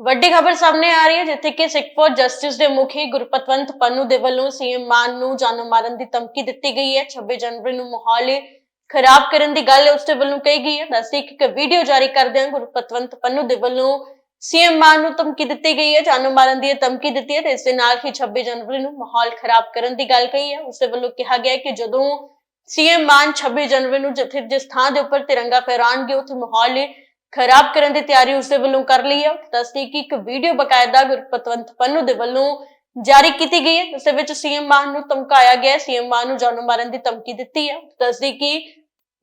ਵੱਡੀ ਖਬਰ ਸਾਹਮਣੇ ਆ ਰਹੀ ਹੈ, ਜਿੱਥੇ ਕਿ ਸਿੱਖ ਫੋਰ ਜਸਟਿਸ ਦੇ ਮੁਖੀ ਗੁਰਪਤਵੰਤ ਪੰਨੂ ਦੇ ਵੱਲੋਂ ਸੀਐਮ ਮਾਨ ਨੂੰ ਜਾਨੋਂ ਮਾਰਨ ਦੀ ਧਮਕੀ ਦਿੱਤੀ ਗਈ ਹੈ। 26 ਜਨਵਰੀ ਨੂੰ ਮਾਹੌਲ ਖਰਾਬ ਕਰਨ ਦੀ ਗੱਲ ਉਸ ਦੇ ਵੱਲੋਂ ਕਹੀ ਗਈ ਹੈ। ਦੱਸਦੀ ਕਿ ਇੱਕ ਵੀਡੀਓ ਜਾਰੀ ਕਰਦਿਆਂ ਗੁਰਪਤਵੰਤ ਪੰਨੂ ਦੇ ਵੱਲੋਂ ਸੀਐਮ ਮਾਨ ਨੂੰ ਧਮਕੀ ਦਿੱਤੀ ਗਈ ਹੈ। ਜਾਨੋਂ ਮਾਰਨ ਦੀ ਧਮਕੀ ਦਿੱਤੀ ਹੈ ਤੇ ਇਸ ਦੇ ਨਾਲ ਹੀ 26 ਜਨਵਰੀ ਨੂੰ ਮਾਹੌਲ ਖਰਾਬ ਕਰਨ ਦੀ ਗੱਲ ਕਹੀ ਹੈ। ਉਸ ਦੇ ਵੱਲੋਂ ਕਿਹਾ ਗਿਆ ਕਿ ਜਦੋਂ ਸੀਐਮ ਮਾਨ 26 ਜਨਵਰੀ ਨੂੰ ਜਿੱਥੇ, ਜਿਸ ਥਾਂ ਦੇ ਉੱਪਰ ਤਿਰੰਗਾ ਫਹਿਰਾਣਗੇ ਉੱਥੇ ਮਾਹੌਲ ਖਰਾਬ ਕਰਨ ਦੀ ਤਿਆਰੀ ਉਸ ਵੱਲੋਂ ਕਰ ਲਈ ਹੈ ਦੱਸਦੀ ਕਿ ਇੱਕ ਵੀਡੀਓ ਬਕਾਇਦਾ ਗੁਰਪਤਵੰਤ ਪੰਨੂ ਦੇ ਵੱਲੋਂ ਜਾਰੀ ਕੀਤੀ ਗਈ ਹੈ। ਇਸ ਵਿੱਚ ਸੀਐਮ ਮਾਨ ਨੂੰ ਧਮਕਾਇਆ ਗਿਆ ਹੈ। ਸੀਐਮ ਮਾਨ ਨੂੰ ਜਾਨੋਂ ਮਾਰਨ ਦੀ ਧਮਕੀ ਦਿੱਤੀ ਹੈ। ਦੱਸਦੀ ਕਿ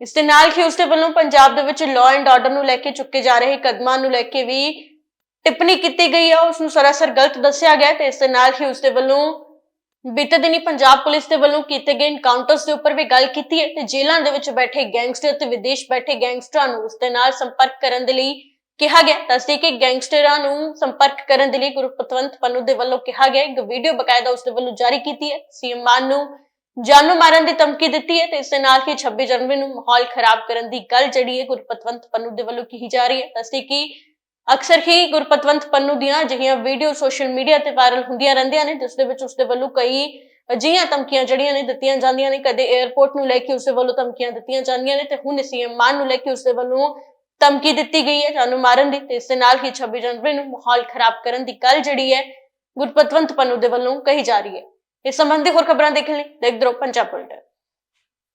ਇਸ ਦੇ ਨਾਲ ਹੀ ਉਸਦੇ ਵੱਲੋਂ ਪੰਜਾਬ ਦੇ ਵਿੱਚ ਲਾਅ ਐਂਡ ਆਰਡਰ ਨੂੰ ਲੈ ਕੇ ਚੁੱਕੇ ਜਾ ਰਹੇ ਕਦਮਾਂ ਨੂੰ ਲੈ ਕੇ ਵੀ ਟਿੱਪਣੀ ਕੀਤੀ ਗਈ ਹੈ ਉਸ ਨੂੰ ਸਰਾਸਰ ਗਲਤ ਦੱਸਿਆ ਗਿਆ ਤੇ ਇਸ ਦੇ ਨਾਲ ਹੀ ਉਸਦੇ ਵੱਲੋਂ ਬੀਤੇ ਦਿਨੀ ਪੰਜਾਬ ਪੁਲਿਸ ਦੇ ਵੱਲੋਂ ਕੀਤੇ ਗਏ ਇਨਕਾਊਂਟਰਸ ਦੇ ਉੱਪਰ ਵੀ ਗੱਲ ਕੀਤੀ ਹੈ ਤੇ ਜੇਲ੍ਹਾਂ ਦੇ ਵਿੱਚ ਬੈਠੇ ਗੈਂਗਸਟਰ ਤੇ ਵਿਦੇਸ਼ ਬੈਠੇ ਗੈਂਗਸਟਰਾਂ ਨੂੰ ਉਸ ਦੇ ਨਾਲ ਸੰਪਰਕ ਕਰਨ ਦੇ ਲਈ ਕਿਹਾ ਗਿਆ। ਦੱਸਦੇ ਕਿ ਗੈਂਗਸਟਰਾਂ ਨੂੰ ਸੰਪਰਕ ਕਰਨ ਦੇ ਲਈ ਗੁਰਪਤਵੰਤ ਪੰਨੂ ਦੇ ਵੱਲੋਂ ਕਿਹਾ ਗਿਆ। ਇੱਕ ਵੀਡੀਓ ਬਕਾਇਦਾ ਉਸ ਦੇ ਵੱਲੋਂ ਜਾਰੀ ਕੀਤੀ ਹੈ। ਸੀਐਮ ਮਾਨ ਨੂੰ ਜਾਨੂ ਮਾਰਨ ਦੀ ਧਮਕੀ ਦਿੱਤੀ ਹੈ ਤੇ ਇਸ ਦੇ ਨਾਲ ਹੀ 26 ਜਨਵਰੀ ਨੂੰ ਮਾਹੌਲ ਖਰਾਬ ਕਰਨ ਦੀ ਗੱਲ ਜਿਹੜੀ ਹੈ ਗੁਰਪਤਵੰਤ ਪੰਨੂ ਦੇ ਵੱਲੋਂ ਕਹੀ ਜਾ ਰਹੀ ਹੈ। ਦੱਸਦੇ ਕਿ ਅਕਸਰ ਹੀ ਗੁਰਪਤਵੰਤ ਪੰਨੂ ਦੀਆਂ ਅਜਿਹੀਆਂ ਵੀਡੀਓ ਸੋਸ਼ਲ ਮੀਡੀਆ ਤੇ ਵਾਇਰਲ ਹੁੰਦੀਆਂ ਰਹਿੰਦੀਆਂ ਨੇ, ਜਿਸ ਦੇ ਵਿੱਚ ਉਸ ਦੇ ਵੱਲੋਂ ਕਈ ਅਜਿਹੀਆਂ ਧਮਕੀਆਂ ਜਿਹੜੀਆਂ ਨੇ ਦਿੱਤੀਆਂ ਜਾਂਦੀਆਂ ਨੇ, ਕਦੇ 에ਅਰਪੋਰਟ ਨੂੰ ਲੈ ਕੇ ਉਸ ਦੇ ਵੱਲੋਂ ਧਮਕੀਆਂ ਦਿੱਤੀਆਂ ਜਾਂਦੀਆਂ ਨੇ ਤੇ ਹੁਣ ਸੀਐਮ ਮਾਨ ਨੂੰ ਲੈ ਕੇ ਉਸ ਦੇ ਵੱਲੋਂ ਧਮਕੀ ਦਿੱਤੀ ਗਈ ਹੈ ਜਾਨੂੰ ਮਾਰਨ ਦੀ ਤੇ ਇਸ ਦੇ ਨਾਲ ਹੀ 26 ਜਨਵਰੀ ਨੂੰ ਮਾਹੌਲ ਖਰਾਬ ਕਰਨ ਦੀ ਗੱਲ ਜਿਹੜੀ ਹੈ ਗੁਰਪਤਵੰਤ ਪੰਨੂ ਦੇ ਵੱਲੋਂ ਕਹੀ ਜਾ ਰਹੀ ਹੈ। ਇਸ ਸੰਬੰਧੀ ਹੋਰ ਖਬਰਾਂ ਦੇਖਣ ਲਈ ਦੇਖਦੇ ਰਹੋ ਪੰਜਾਬ ਬੁਲੇਟਿਨ।